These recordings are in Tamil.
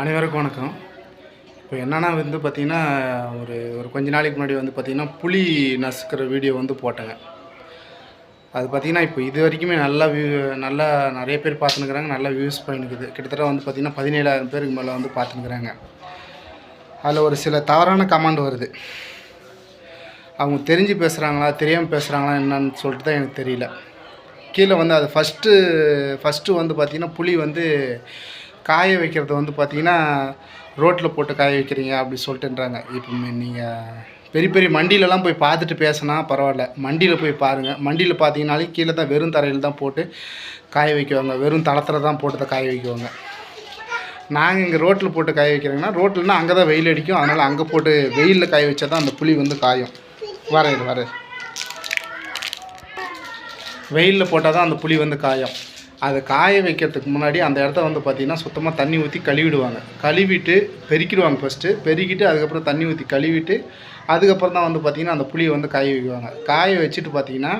அனைவருக்கும் வணக்கம். இப்போ என்னென்னா வந்து பார்த்திங்கன்னா ஒரு ஒரு கொஞ்ச நாளைக்கு முன்னாடி வந்து பார்த்திங்கன்னா புளி நசுக்கிற வீடியோ வந்து போட்டேங்க. அது பார்த்திங்கன்னா இப்போ இது வரைக்குமே நல்லா வியூ நல்லா நிறைய பேர் பார்த்துனுக்குறாங்க நல்லா வியூஸ் பண்ணிக்குது கிட்டத்தட்ட வந்து பார்த்திங்கன்னா பதினேழாயிரம் பேருக்கு மேலே வந்து பார்த்துனுக்குறாங்க அதில் ஒரு சில தவறான கமாண்ட் வருது. அவங்க தெரிஞ்சு பேசுகிறாங்களா தெரியாமல் பேசுகிறாங்களா என்னன்னு சொல்லிட்டு தான் எனக்கு தெரியல. கீழே வந்து அது ஃபஸ்ட்டு ஃபஸ்ட்டு வந்து பார்த்திங்கன்னா புளி வந்து காய வைக்கிறது வந்து பார்த்திங்கன்னா ரோட்டில் போட்டு காய வைக்கிறீங்க அப்படி சொல்லிட்டுன்றாங்க. இப்போ நீங்கள் பெரிய பெரிய மண்டியிலலாம் போய் பார்த்துட்டு பேசினா பரவாயில்ல. மண்டியில் போய் பாருங்கள் மண்டியில் பார்த்தீங்கனாலே கீழே தான் வெறும் தரையில் தான் போட்டு காய வைக்குவாங்க. வெறும் தளத்தில் தான் போட்டு தான் காய வைக்குவாங்க. நாங்கள் இங்கே ரோட்டில் போட்டு காய வைக்கிறோங்கன்னா ரோட்டில்னா அங்கே தான் வெயில் அடிக்கும். அதனால் அங்கே போட்டு வெயிலில் காய வச்சா தான் அந்த புளி வந்து காயும். வரையுது வரையுது வெயிலில் போட்டால் தான் அந்த புளி வந்து காயும். அதை காய வைக்கிறதுக்கு முன்னாடி அந்த இடத்த வந்து பார்த்திங்கன்னா சுத்தமாக தண்ணி ஊற்றி கழுவிடுவாங்க. கழுவிட்டு பெருக்கிடுவாங்க ஃபஸ்ட்டு பெருக்கிட்டு அதுக்கப்புறம் தண்ணி ஊற்றி கழுவிட்டு அதுக்கப்புறம் தான் வந்து பார்த்திங்கன்னா அந்த புளியை வந்து காய வைக்குவாங்க. காய வச்சுட்டு பார்த்திங்கன்னா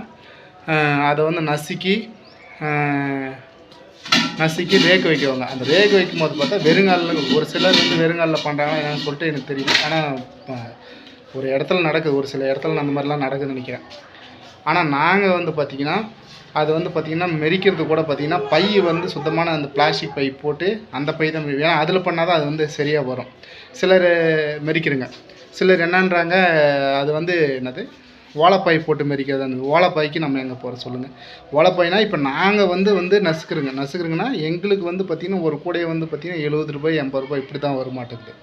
அதை வந்து நசுக்கி நசுக்கி ரேக் வைக்குவாங்க. அந்த ரேக் வைக்கும் போது பார்த்தா வெறுங்காலில் ஒரு சிலர் வந்து வெறுங்காலில் பண்ணுறாங்கன்னா என்னன்னு சொல்லிட்டு எனக்கு தெரியும். ஆனால் ஒரு இடத்துல நடக்குது. ஒரு சில இடத்துல அந்த மாதிரிலாம் நடக்குதுன்னு நினைக்கிறேன். ஆனால் நாங்கள் வந்து பார்த்திங்கன்னா அது வந்து பார்த்திங்கன்னா மெரிக்கிறது கூட பார்த்திங்கன்னா பை வந்து சுத்தமான அந்த பிளாஸ்டிக் பை போட்டு அந்த பை தான் மெரி- ஏன்னா அதில் பண்ணால் தான் அது வந்து சரியாக வரும். சிலர் மெரிக்கிறங்க. சிலர் என்னன்றாங்க அது வந்து என்னது? ஓலைப்பாய் போட்டு மெரிக்கிறது அந்த ஓலைப்பாய்க்கு நம்ம எங்கே போகிற சொல்லுங்கள் ஓலைப்பாய்னா இப்போ நாங்கள் வந்து வந்து நசுக்குறோங்க. நசுக்குறோங்கன்னா எங்களுக்கு வந்து பார்த்திங்கன்னா ஒரு கூடையை வந்து பார்த்திங்கன்னா எழுபது ரூபாய் எண்பது ரூபாய் இப்படி தான் வர மாட்டேங்குது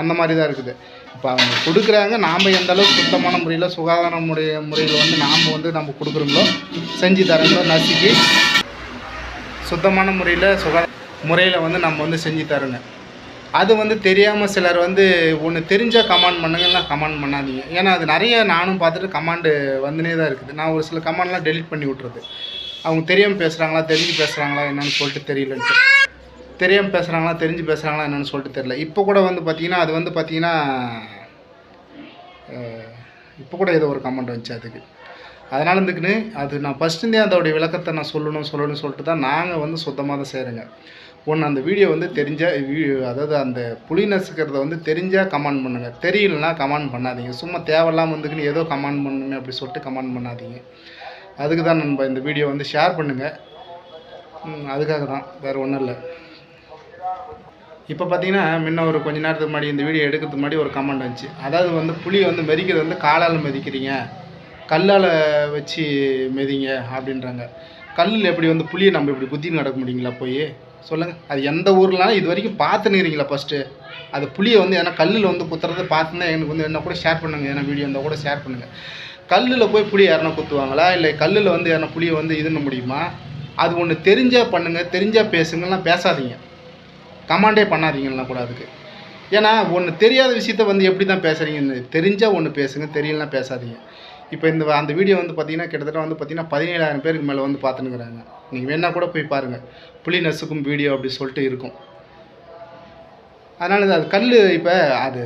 அந்த மாதிரி தான் இருக்குது. இப்போ அவங்க கொடுக்குறாங்க நாம் எந்த அளவுக்கு சுத்தமான முறையில் சுகாதார முறை முறையில் வந்து நாம் வந்து நம்ம கொடுக்குறோங்களோ செஞ்சு தரோங்களோ நசுக்கி சுத்தமான முறையில் சுகா முறையில் வந்து நம்ம வந்து செஞ்சு தருங்க அது வந்து தெரியாமல் சிலர் வந்து ஒன்று தெரிஞ்சால் கமெண்ட் பண்ணுங்கன்னா கமெண்ட் பண்ணாதீங்க. ஏன்னா அது நிறைய நானும் பார்த்துட்டு கமாண்டு வந்துனே தான் இருக்குது. நான் ஒரு சில கமெண்ட்லாம் டெலிட் பண்ணி விட்றது அவங்க தெரியாமல் பேசுகிறாங்களா தெரிஞ்சு பேசுகிறாங்களா என்னன்னு சொல்லிட்டு தெரியலன்ட்டு. தெரியாமல் பேசுகிறாங்களா தெரிஞ்சு பேசுகிறாங்களா என்னென்னு சொல்லிட்டு தெரியல. இப்போ கூட வந்து பார்த்தீங்கன்னா அது வந்து பார்த்தீங்கன்னா இப்போ கூட ஏதோ ஒரு கமெண்ட் வந்துச்சு அதுக்கு. அதனால் இருந்துக்குன்னு அது நான் ஃபஸ்ட்டுந்தே அதோடைய விளக்கத்தை நான் சொல்லணும் சொல்லணும்னு சொல்லிட்டு தான் நாங்கள் வந்து சுத்தமாக தான் செய்கிறோங்க ஒன்று அந்த வீடியோ வந்து தெரிஞ்சால் அதாவது அந்த புளி நசுக்கிறத வந்து தெரிஞ்சால் கமெண்ட் பண்ணுங்கள் தெரியலனா கமெண்ட் பண்ணாதீங்க. சும்மா தேவையில்லாமல் வந்துக்குன்னு ஏதோ கமெண்ட் பண்ணுங்க அப்படி சொல்லிட்டு கமெண்ட் பண்ணாதீங்க. அதுக்கு தான் நம்ம இந்த வீடியோ வந்து ஷேர் பண்ணுங்கள் அதுக்காக தான். வேறு ஒன்றும் இல்லை. இப்போ பார்த்தீங்கன்னா முன்ன ஒரு கொஞ்ச நேரத்துக்கு முன்னாடி இந்த வீடியோ எடுக்கிறதுக்கு முன்னாடி ஒரு கமெண்ட் வந்துச்சு. அதாவது வந்து புளி வந்து மெதிக்கிறது வந்து காலால் மெதிக்கிறீங்க. கல்லால் வச்சு மெதிங்க அப்படின்றாங்க. கல்லில் எப்படி வந்து புளியை நம்ம இப்படி குத்தின்னு நடக்க முடியுங்களா போய்? சொல்லுங்கள் அது எந்த ஊர்லனாலும் இது வரைக்கும் பார்த்துனுறீங்களா ஃபஸ்ட்டு அது புளியை வந்து ஏன்னா கல்லில் வந்து குத்துறது பார்த்துன்னா எனக்கு வந்து என்ன கூட ஷேர் பண்ணுங்கள் ஏன்னா வீடியோ இருந்தால் கூட ஷேர் பண்ணுங்கள் கல்லில் போய் புளி யாருனா குத்துவாங்களா? இல்லை கல்லில் வந்து யாருனா புளியை வந்து இதுன்னு முடியுமா? அது ஒன்று தெரிஞ்சால் பண்ணுங்கள் தெரிஞ்சால் பேசுங்கலாம் பேசாதீங்க. கமாண்டே பண்ணாதீங்கன்னா கூட அதுக்கு. ஏன்னா ஒன்று தெரியாத விஷயத்த வந்து எப்படி தான் பேசுகிறீங்கன்னு தெரிஞ்சால் ஒன்று பேசுங்க தெரியலனா பேசாதீங்க. இப்போ இந்த அந்த வீடியோ வந்து பார்த்தீங்கன்னா கிட்டத்தட்ட வந்து பார்த்தீங்கன்னா பதினேழாயிரம் பேருக்கு மேலே வந்து பார்த்துனுக்குறாங்க நீங்கள் வேணால் கூட போய் பாருங்கள் புலி நசுக்கும் வீடியோ அப்படி சொல்லிட்டு இருக்கும். அதனால் அது கல் இப்போ அது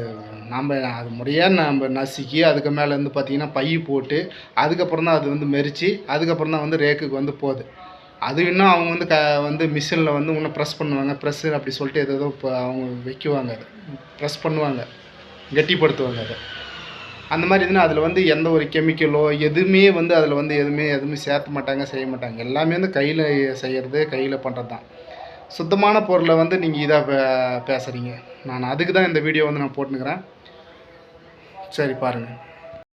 நம்ம அது முறையாக நம்ம நசுக்கி அதுக்கு மேலே வந்து பார்த்திங்கன்னா பை போட்டு அதுக்கப்புறம் தான் அது வந்து மெரித்து அதுக்கப்புறம் தான் வந்து ரேக்குக்கு வந்து போகுது. அது இன்னும் அவங்க வந்து க வந்து மிஷினில் வந்து இன்னும் ப்ரெஸ் பண்ணுவாங்க. ப்ரெஸ்ஸு அப்படி சொல்லிட்டு ஏதோ இப்போ அவங்க வைக்குவாங்க அதை. ப்ரெஸ் பண்ணுவாங்க. கெட்டிப்படுத்துவாங்க அதை. அந்த மாதிரி இதுனா அதில் வந்து எந்த ஒரு கெமிக்கலோ எதுவுமே வந்து அதில் வந்து எதுவுமே எதுவுமே சேர்த்த மாட்டாங்க செய்ய மாட்டாங்க. எல்லாமே வந்து கையில் செய்கிறது கையில் பண்ணுறது தான் சுத்தமான பொருளை வந்து நீங்கள் இதாக பே பேசுகிறீங்க நான் அதுக்கு தான் இந்த வீடியோ வந்து நான் போட்டுனுக்கிறேன். சரி பாருங்கள்